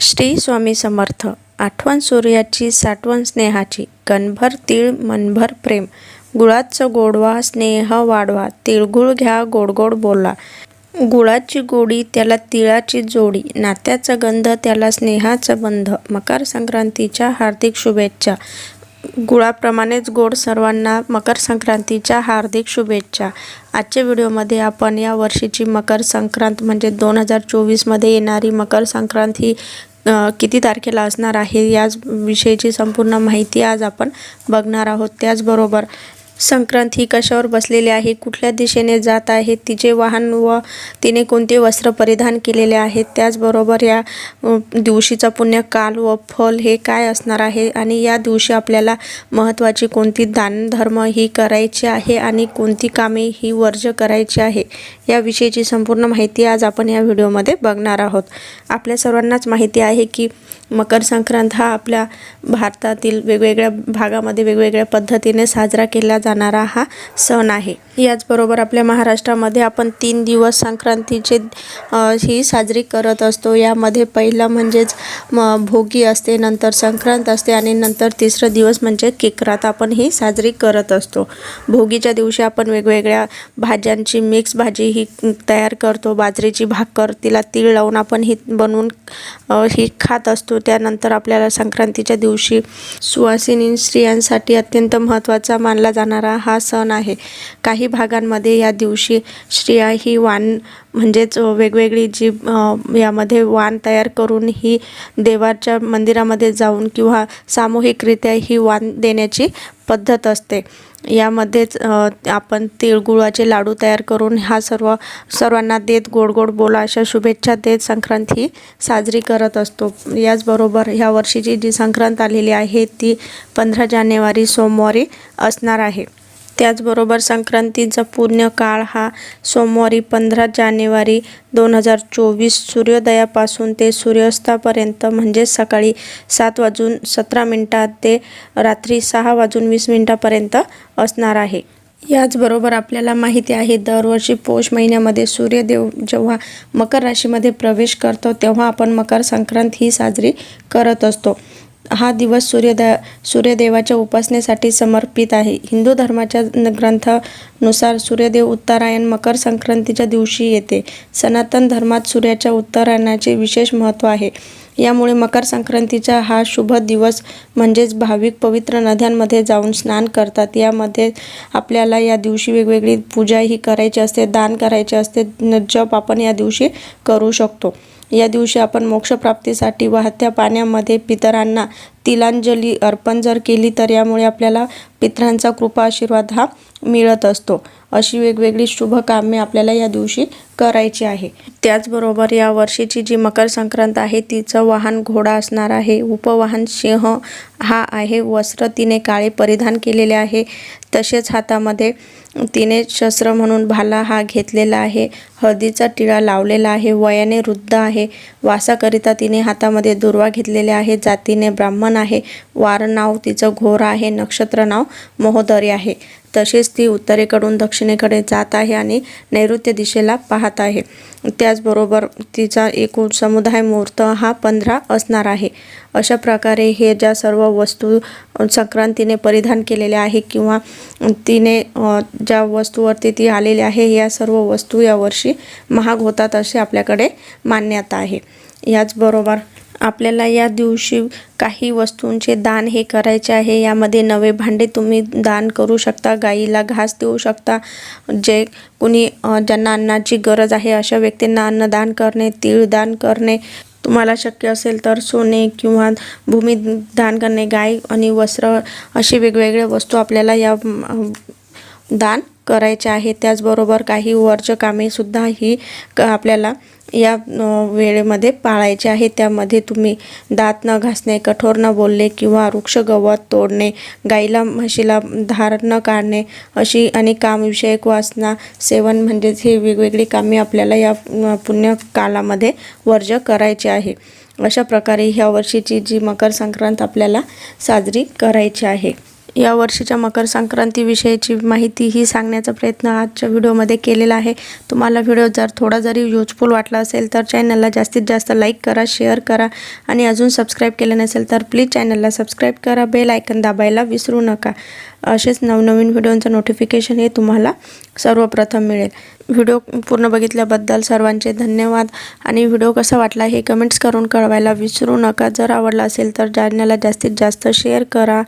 श्री स्वामी समर्थ. आठवण सूर्याची साठवण स्नेहाची. कणभर तीळ मनभर प्रेम. गुळाचं गोडवा स्नेह वाढवा. तिळगुळ घ्या गोड गोड बोला. गुळाची गोडी त्याला तिळाची जोडी. नात्याचा गंध त्याला स्नेहाचा बंध. मकर संक्रांतीच्या हार्दिक शुभेच्छा. गुळाप्रमाणेच गोड सर्वांना मकर संक्रांतीच्या हार्दिक शुभेच्छा. आजच्या व्हिडिओमध्ये आपण या वर्षीची मकर संक्रांत म्हणजे दोन हजार चोवीसमध्ये येणारी मकर संक्रांत ही किती तारखेला असणार आहे याच विषयीची संपूर्ण माहिती आज आपण बघणार आहोत. त्याचबरोबर संक्रांत ही कशावर बसलेली आहे? कुठल्या दिशेने जात आहे? तिचे वाहन व तिने कोणते वस्त्र परिधान केलेले आहेत? त्याचबरोबर या दिवशीचा दिवशीचा पुण्यकाल व फल हे काय असणार आहे? आणि या दिवशी आपल्याला महत्त्वाची कोणती दानधर्म ही करायची आहे आणि कोणती कामे ही वर्ज करायची आहे? याविषयीची संपूर्ण माहिती आज आपण या व्हिडिओमध्ये बघणार आहोत. आपल्या सर्वांनाच माहिती आहे की मकर संक्रांत हा आपल्या भारतातील वेगवेगळ्या भागामध्ये वेगवेगळ्या पद्धतीने साजरा केला जाणारा हा सण आहे. याचबरोबर आपल्या महाराष्ट्रामध्ये आपण तीन दिवस संक्रांतीचे ही साजरी करत असतो. यामध्ये पहिला म्हणजेच म भोगी असते नंतर संक्रांत असते आणि नंतर तिसरा दिवस म्हणजे केकरात आपण ही साजरी करत असतो. भोगीच्या दिवशी आपण वेगवेगळ्या भाज्यांची मिक्स भाजी ही तयार करतो. बाजरीची भाकर तिला तीळ लावून आपण ही बनवून ही खात असतो. त्यानंतर आपल्याला संक्रांतीच्या दिवशी सुवासिनी स्त्रियांसाठी अत्यंत महत्त्वाचा मानला जाणारा हा सण आहे. काही भागांमध्ये या दिवशी स्त्रिया ही वाण म्हणजेच वेगवेगळी जी यामध्ये वाण तयार करून ही देवाच्या मंदिरामध्ये जाऊन किंवा सामूहिकरित्या ही वाण देण्याची पद्धत असते. यामध्येच आपण तिळगुळाचे लाडू तयार करून हा सर्व सर्वांना देत गोड गोड बोला अशा शुभेच्छा देत संक्रांत ही साजरी करत असतो. याचबरोबर ह्या वर्षीची जी संक्रांत आलेली आहे ती पंधरा जानेवारी सोमवारी असणार आहे. त्याचबरोबर संक्रांतीचा पूर्ण काळ हा सोमवारी पंधरा जानेवारी दोन हजार चोवीस सूर्योदयापासून ते सूर्यास्तापर्यंत म्हणजेच सकाळी सात वाजून सतरा मिनटात ते रात्री सहा वाजून वीस मिनटापर्यंत असणार आहे. याचबरोबर आपल्याला माहिती आहे दरवर्षी पौष महिन्यामध्ये सूर्यदेव जेव्हा मकर राशीमध्ये प्रवेश करतो तेव्हा आपण मकर संक्रांत ही साजरी करत असतो. हा दिवस सूर्यदा सूर्यदेवाच्या उपासनेसाठी समर्पित आहे. हिंदू धर्माच्या ग्रंथानुसार सूर्यदेव उत्तरायण मकर संक्रांतीच्या दिवशी येते. सनातन धर्मात सूर्याच्या उत्तरायणाचे विशेष महत्त्व आहे. यामुळे मकर संक्रांतीचा हा शुभ दिवस म्हणजेच भाविक पवित्र नद्यांमध्ये जाऊन स्नान करतात. यामध्ये आपल्याला या दिवशी वेगवेगळी पूजा ही करायची असते दान करायचे असते न- जप आपण या दिवशी करू शकतो. या दिवशी आपण मोक्षप्राप्तीसाठी वाहत्या पाण्यामध्ये पितरांना तिलांजली अर्पण जर केली तर यामुळे आपल्याला पितरांचा कृपा आशीर्वाद हा मिळत असतो. अशी वेगवेगळी शुभ कामे आपल्याला या दिवशी करायची आहे. त्याचबरोबर या वर्षीची जी मकर संक्रांत आहे तिचं वाहन घोडा असणार आहे. उपवाहन सिंह हा आहे. वस्त्र तिने काळे परिधान केलेले आहे. तसेच हातामध्ये तिने शस्त्र म्हणून भाला हा घेतलेला आहे. हळदीचा टिळा लावलेला आहे. वयाने वृद्ध आहे. वासाकरिता तिने हातामध्ये दुर्वा घेतलेले आहे. जातीने ब्राह्मण आहे. वार नाव तिचं घोर आहे नक्षत्र नाव महोदरी आहे. तसेच ती उत्तरेकडून दक्षिणेकडे जात आहे आणि नैऋत्य दिशेला पाहत आहे. त्याचबरोबर तिचा एकूण समुदाय मुहूर्त हा पंधरा असणार आहे. अशा प्रकारे हे ज्या सर्व वस्तू संक्रांतीने परिधान केलेल्या आहे किंवा तिने ज्या वस्तूवरती ती आलेली आहे या सर्व वस्तू यावर्षी महाग होतात असे आपल्याकडे मान्यता आहे. याचबरोबर आपल्याला या दिवशी काही वस्तूंचे दान हे करायचे आहे. यामध्ये नवे भांडे तुम्ही दान करू शकता गाईला घास देऊ शकता. जे कुणी ज्यांना अन्नाची गरज आहे अशा व्यक्तींना अन्नदान करणे तीळ दान करणे. तुम्हाला शक्य असेल तर सोने किंवा भूमी दान करणे गाय आणि वस्त्र अशी वेगवेगळ्या वस्तू आपल्याला या दान करायचे आहे. त्याचबरोबर काही वर्ज कामेसुद्धा ही क आपल्याला या वेळेमध्ये पाळायचे आहे. त्यामध्ये तुम्ही दात न घासणे कठोर न बोलणे किंवा वृक्ष गवत तोडणे गाईला म्हशीला धार न काढणे अशी अनेक कामविषयक वासना सेवन म्हणजेच हे वेगवेगळी कामे आपल्याला या पुण्यकालामध्ये वर्ज करायची आहे. अशा प्रकारे ह्या वर्षीची जी मकर संक्रांत आपल्याला साजरी करायची आहे. या वर्षीच्या मकर संक्रांतीविषयीची माहिती ही सांगण्याचा प्रयत्न आजच्या व्हिडिओमध्ये केलेला आहे. तुम्हाला व्हिडिओ जर थोडा जरी युजफुल वाटला असेल तर चॅनलला जास्तीत जास्त लाईक करा शेअर करा आणि अजून सबस्क्राईब केलं नसेल तर प्लीज चॅनलला सबस्क्राईब करा. बेल आयकन दाबायला विसरू नका. असेच नवनवीन व्हिडिओंचं नोटिफिकेशन हे तुम्हाला सर्वप्रथम मिळेल. व्हिडिओ पूर्ण बघितल्याबद्दल सर्वांचे धन्यवाद आणि व्हिडिओ कसा वाटला हे कमेंट्स करून कळवायला विसरू नका. जर आवडला असेल तर चॅनलला जास्तीत जास्त शेअर करा.